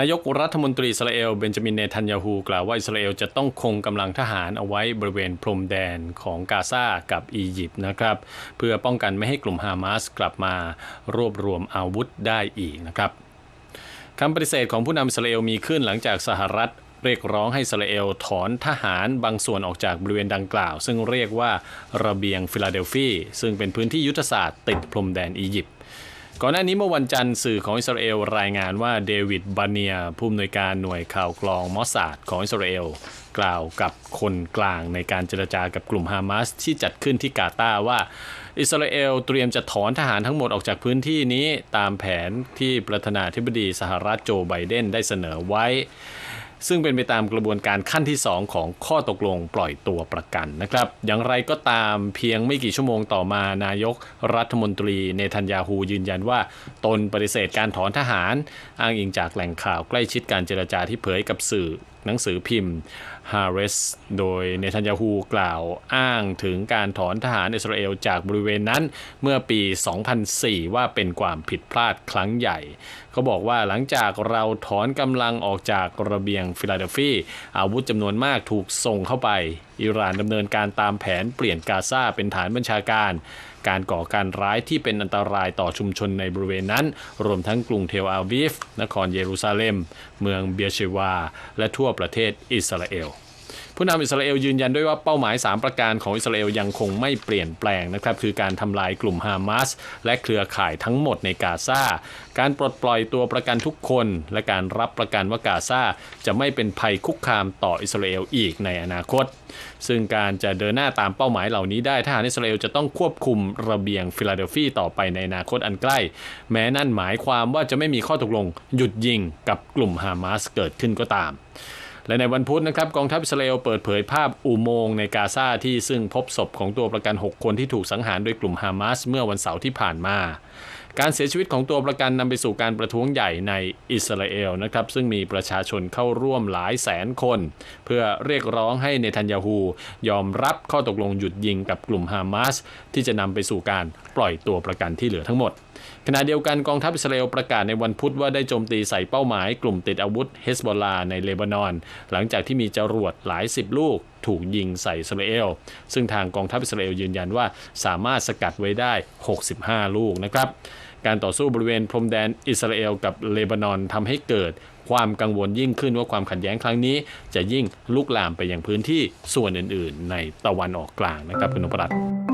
นายกรัฐมนตรีอิสราเอลเบนจามินเนทันยาฮูกล่าวว่าอิสราเอลจะต้องคงกำลังทหารเอาไว้บริเวณพรมแดนของกาซากับอียิปต์นะครับ เพื่อป้องกันไม่ให้กลุ่มฮามาสกลับมารวบรวมอาวุธได้อีกนะครับคำปฏิเสธของผู้นำอิสราเอลมีขึ้นหลังจากสหรัฐเรียกร้องให้อิสราเอลถอนทหารบางส่วนออกจากบริเวณดังกล่าว ซึ่งเรียกว่าระเบียงฟิลาเดลฟีซึ่งเป็นพื้นที่ยุทธศาสตร์ติดพรมแดนอียิปต์ ก่อนหน้านี้เมื่อวันจันทร์สื่อของอิสราเอลรายงานว่าเดวิดบาเนียผู้อำนวยการหน่วยข่าวกรองมอสซาดของอิสราเอลกล่าวกับคนกลางในการเจรจากับกลุ่มฮามาสที่จัดขึ้นที่กาตาร์ว่า อิสราเอลเตรียมจะถอนทหารทั้งหมดออกจากพื้นที่นี้ตามแผนที่ประธานาธิบดีสหรัฐโจไบเดนได้เสนอไว้ ซึ่งเป็นไปตามกระบวนการขั้นที่ 2 ของข้อตกลงปล่อยตัวประกันนะครับ อย่างไรก็ตามเพียงไม่กี่ชั่วโมงต่อมานายกรัฐมนตรีเนทันยาฮูยืนยันว่า ตนปฏิเสธการถอนทหาร อ้างอิงจากแหล่งข่าวใกล้ชิดการเจรจาที่เผยกับสื่อ หนังสือพิมพ์ฮาร์เรสโดยเนทันยาฮูกล่าวอ้างถึงการถอนทหารอิสราเอลจากบริเวณนั้นเมื่อปี 2004 ว่าเป็นความผิดพลาดครั้งใหญ่ เขาบอกว่าหลังจากเราถอนกำลังออกจากระเบียงฟิลาเดลฟีอาวุธจำนวนมากถูกส่งเข้าไปอิหร่านดำเนินการตามแผนเปลี่ยนกาซาเป็นฐานบัญชาการ การก่อการร้ายที่เป็นอันตรายต่อชุมชนในบริเวณนั้น รวมทั้งกรุงเทลอาวีฟ นครเยรูซาเล็ม เมืองเบียเชวา และทั่วประเทศอิสราเอล ผู้นำอิสราเอลยืนยันด้วยว่าเป้าหมาย 3 ประการของอิสราเอลยังคงไม่เปลี่ยนแปลงนะครับคือการทำลายกลุ่มฮามาสและเครือข่ายทั้งหมดในกาซาการปลดปล่อยตัวประกันทุกคน และการรับประกันว่ากาซาจะไม่เป็นภัยคุกคามต่ออิสราเอลอีกในอนาคต ซึ่งการจะเดินหน้าตามเป้าหมายเหล่านี้ได้ทหารอิสราเอลจะต้องควบคุมระเบียงฟิลาเดลฟีต่อไปในอนาคตอันใกล้ แม้นั่นหมายความว่าจะไม่มีข้อตกลงหยุดยิงกับกลุ่มฮามาสเกิดขึ้นก็ตาม และในวันพุธนะครับกองทัพอิสราเอลเปิดเผยภาพอุโมงค์ในกาซาที่ซึ่งพบศพของตัวประกัน 6 คนที่ถูกสังหารโดยกลุ่มฮามาสเมื่อวันเสาร์ที่ผ่านมา การเสียชีวิตของตัวประกันนำไปสู่การประท้วงใหญ่ในอิสราเอลนะครับซึ่งมีประชาชนเข้าร่วมหลายแสนคน เพื่อเรียกร้องให้เนทันยาฮูยอมรับข้อตกลงหยุดยิงกับกลุ่มฮามาสที่จะนำไปสู่การปล่อยตัวประกันที่เหลือทั้งหมดขณะเดียวกันกองทัพอิสราเอลประกาศในวันพุธว่าได้โจมตีใส่เป้าหมายกลุ่มติดอาวุธเฮสบอลาในเลบานอน หลังจากที่มีจรวดหลายสิบลูก ถูกยิงใส่อิสราเอล ซึ่งทางกองทัพอิสราเอลยืนยันว่าสามารถสกัดไว้ได้ 65 ลูกนะครับ การต่อสู้บริเวณพรมแดนอิสราเอลกับเลบานอนทำให้เกิดความกังวลยิ่งขึ้นว่าความขัดแย้งครั้งนี้ จะยิ่งลุกลามไปยังพื้นที่ส่วนอื่น ๆ ในตะวันออกกลางนะครับคุณนพรัตน์